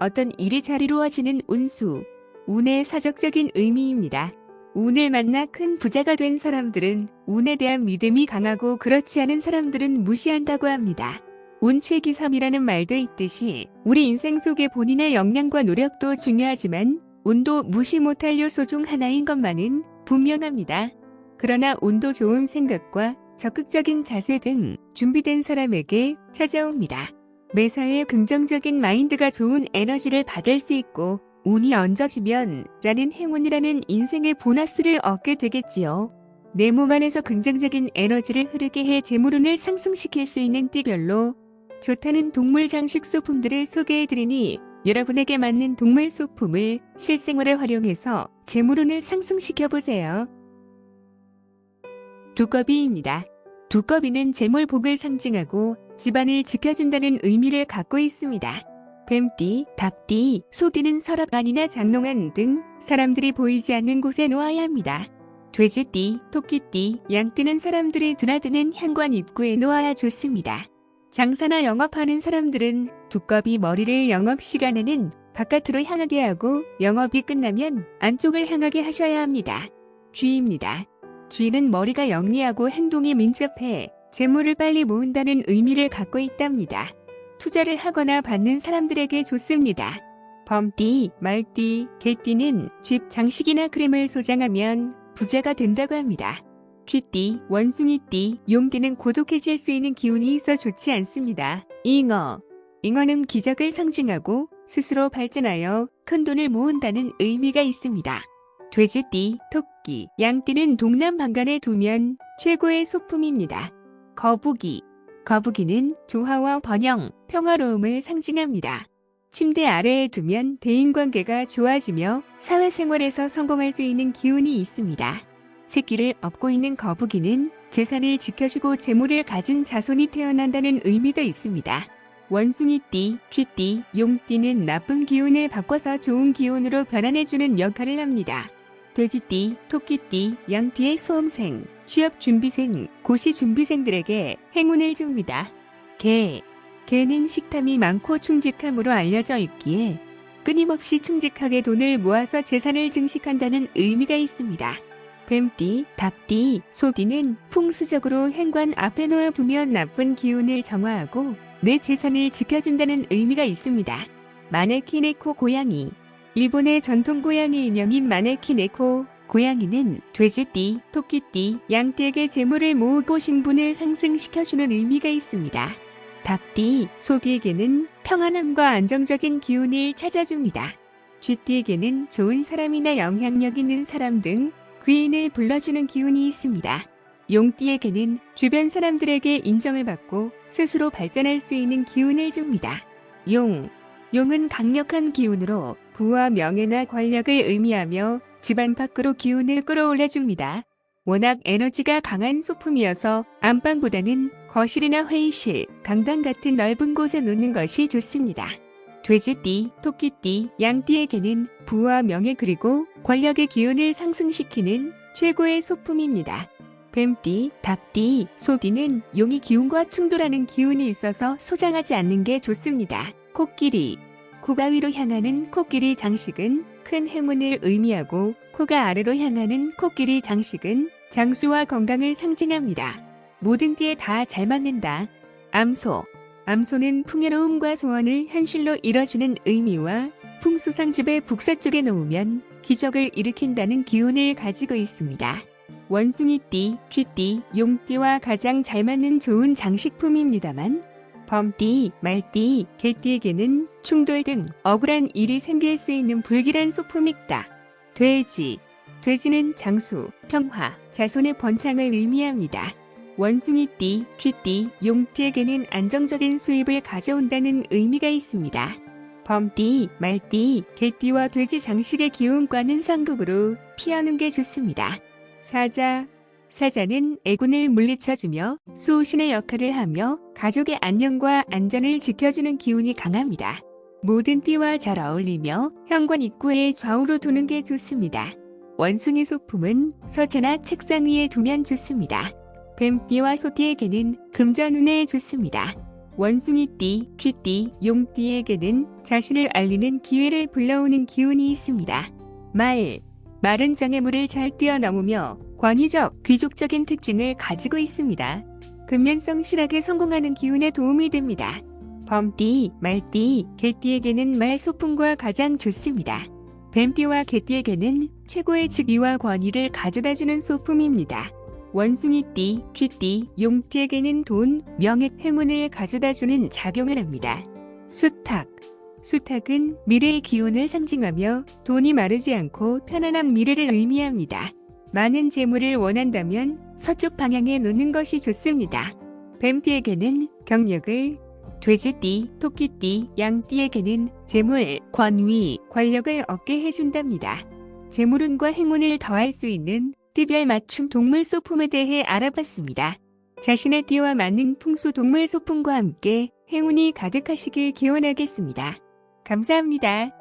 어떤 일이 잘 이루어지는 운수, 운의 사적적인 의미입니다. 운을 만나 큰 부자가 된 사람들은 운에 대한 믿음이 강하고 그렇지 않은 사람들은 무시한다고 합니다. 운체기삼이라는 말도 있듯이 우리 인생 속에 본인의 역량과 노력도 중요하지만 운도 무시 못할 요소 중 하나인 것만은 분명합니다. 그러나 운도 좋은 생각과 적극적인 자세 등 준비된 사람에게 찾아옵니다. 매사에 긍정적인 마인드가 좋은 에너지를 받을 수 있고 운이 얹어지면 라는 행운이라는 인생의 보너스를 얻게 되겠지요. 내 몸 안에서 긍정적인 에너지를 흐르게 해 재물운을 상승시킬 수 있는 띠별로 좋다는 동물 장식 소품들을 소개해드리니 여러분에게 맞는 동물 소품을 실생활에 활용해서 재물운을 상승시켜보세요. 두꺼비입니다. 두꺼비는 재물복을 상징하고 집안을 지켜준다는 의미를 갖고 있습니다. 뱀띠, 닭띠, 소띠는 서랍 안이나 장롱안 등 사람들이 보이지 않는 곳에 놓아야 합니다. 돼지띠, 토끼띠, 양띠는 사람들이 드나드는 현관 입구에 놓아야 좋습니다. 장사나 영업하는 사람들은 두꺼비 머리를 영업 시간에는 바깥으로 향하게 하고 영업이 끝나면 안쪽을 향하게 하셔야 합니다. 쥐입니다. 쥐는 머리가 영리하고 행동이 민첩해 재물을 빨리 모은다는 의미를 갖고 있답니다. 투자를 하거나 받는 사람들에게 좋습니다. 범띠, 말띠, 개띠는 집 장식이나 크림을 소장하면 부자가 된다고 합니다. 쥐띠, 원숭이띠, 용띠는 고독해질 수 있는 기운이 있어 좋지 않습니다. 잉어, 잉어는 기적을 상징하고 스스로 발전하여 큰 돈을 모은다는 의미가 있습니다. 돼지띠, 토끼, 양띠는 동남 방간에 두면 최고의 소품입니다. 거북이, 거북이는 조화와 번영, 평화로움을 상징합니다. 침대 아래에 두면 대인관계가 좋아지며 사회생활에서 성공할 수 있는 기운이 있습니다. 새끼를 업고 있는 거북이는 재산을 지켜주고 재물을 가진 자손이 태어난다는 의미도 있습니다. 원숭이띠, 쥐띠, 용띠는 나쁜 기운을 바꿔서 좋은 기운으로 변환해주는 역할을 합니다. 돼지띠, 토끼띠, 양띠의 수험생, 취업 준비생, 고시 준비생들에게 행운을 줍니다. 개, 개는 식탐이 많고 충직함으로 알려져 있기에 끊임없이 충직하게 돈을 모아서 재산을 증식한다는 의미가 있습니다. 뱀띠, 닭띠, 소띠는 풍수적으로 현관 앞에 놓아두면 나쁜 기운을 정화하고 내 재산을 지켜준다는 의미가 있습니다. 마네키네코 고양이 일본의 전통 고양이 인형인 마네키네코 고양이는 돼지띠, 토끼띠, 양띠에게 재물을 모으고 신분을 상승시켜주는 의미가 있습니다. 닭띠, 소띠에게는 평안함과 안정적인 기운을 찾아줍니다. 쥐띠에게는 좋은 사람이나 영향력 있는 사람 등 귀인을 불러주는 기운이 있습니다. 용띠에게는 주변 사람들에게 인정을 받고 스스로 발전할 수 있는 기운을 줍니다. 용. 용은 강력한 기운으로 부와 명예나 권력을 의미하며 집안 밖으로 기운을 끌어올려 줍니다. 워낙 에너지가 강한 소품이어서 안방보다는 거실이나 회의실, 강당 같은 넓은 곳에 놓는 것이 좋습니다. 돼지띠, 토끼띠, 양띠에게는 부와 명예 그리고 권력의 기운을 상승시키는 최고의 소품입니다. 뱀띠, 닭띠, 소띠는 용의 기운과 충돌하는 기운이 있어서 소장하지 않는 게 좋습니다. 코끼리, 코가 위로 향하는 코끼리 장식은 큰 행운을 의미하고 코가 아래로 향하는 코끼리 장식은 장수와 건강을 상징합니다. 모든 띠에 다잘 맞는다. 암소, 암소는 풍요로움과 소원을 현실로 이뤄주는 의미와 풍수상집의 북서쪽에 놓으면 기적을 일으킨다는 기운을 가지고 있습니다. 원숭이띠, 쥐띠, 용띠와 가장 잘 맞는 좋은 장식품입니다만 범띠, 말띠, 개띠에게는 충돌 등 억울한 일이 생길 수 있는 불길한 소품이 있다. 돼지, 돼지는 장수, 평화, 자손의 번창을 의미합니다. 원숭이띠, 쥐띠, 용띠에게는 안정적인 수입을 가져온다는 의미가 있습니다. 범띠, 말띠, 개띠와 돼지 장식의 기운과는 상극으로 피하는 게 좋습니다. 사자, 사자는 애군을 물리쳐주며 수호신의 역할을 하며 가족의 안녕과 안전을 지켜주는 기운이 강합니다. 모든 띠와 잘 어울리며 현관 입구에 좌우로 두는 게 좋습니다. 원숭이 소품은 서재나 책상 위에 두면 좋습니다. 뱀띠와 소띠에게는 금전운에 좋습니다. 원숭이띠, 쥐띠, 용띠에게는 자신을 알리는 기회를 불러오는 기운이 있습니다. 말, 말은 장애물을 잘 뛰어넘으며 권위적, 귀족적인 특징을 가지고 있습니다. 근면성 실학에 성공하는 기운에 도움이 됩니다. 범띠, 말띠, 개띠에게는 말 소풍과 가장 좋습니다. 뱀띠와 개띠에게는 최고의 직위와 권위를 가져다주는 소품입니다. 원숭이띠, 쥐띠, 용띠에게는 돈, 명예, 행운을 가져다주는 작용을 합니다. 수탉 수탉은 미래의 기운을 상징하며 돈이 마르지 않고 편안한 미래를 의미합니다. 많은 재물을 원한다면 서쪽 방향에 놓는 것이 좋습니다. 뱀띠에게는 경력을, 돼지띠, 토끼띠, 양띠에게는 재물, 권위, 권력을 얻게 해준답니다. 재물운과 행운을 더할 수 있는 띠별 맞춤 동물 소품에 대해 알아봤습니다. 자신의 띠와 맞는 풍수 동물 소품과 함께 행운이 가득하시길 기원하겠습니다. 감사합니다.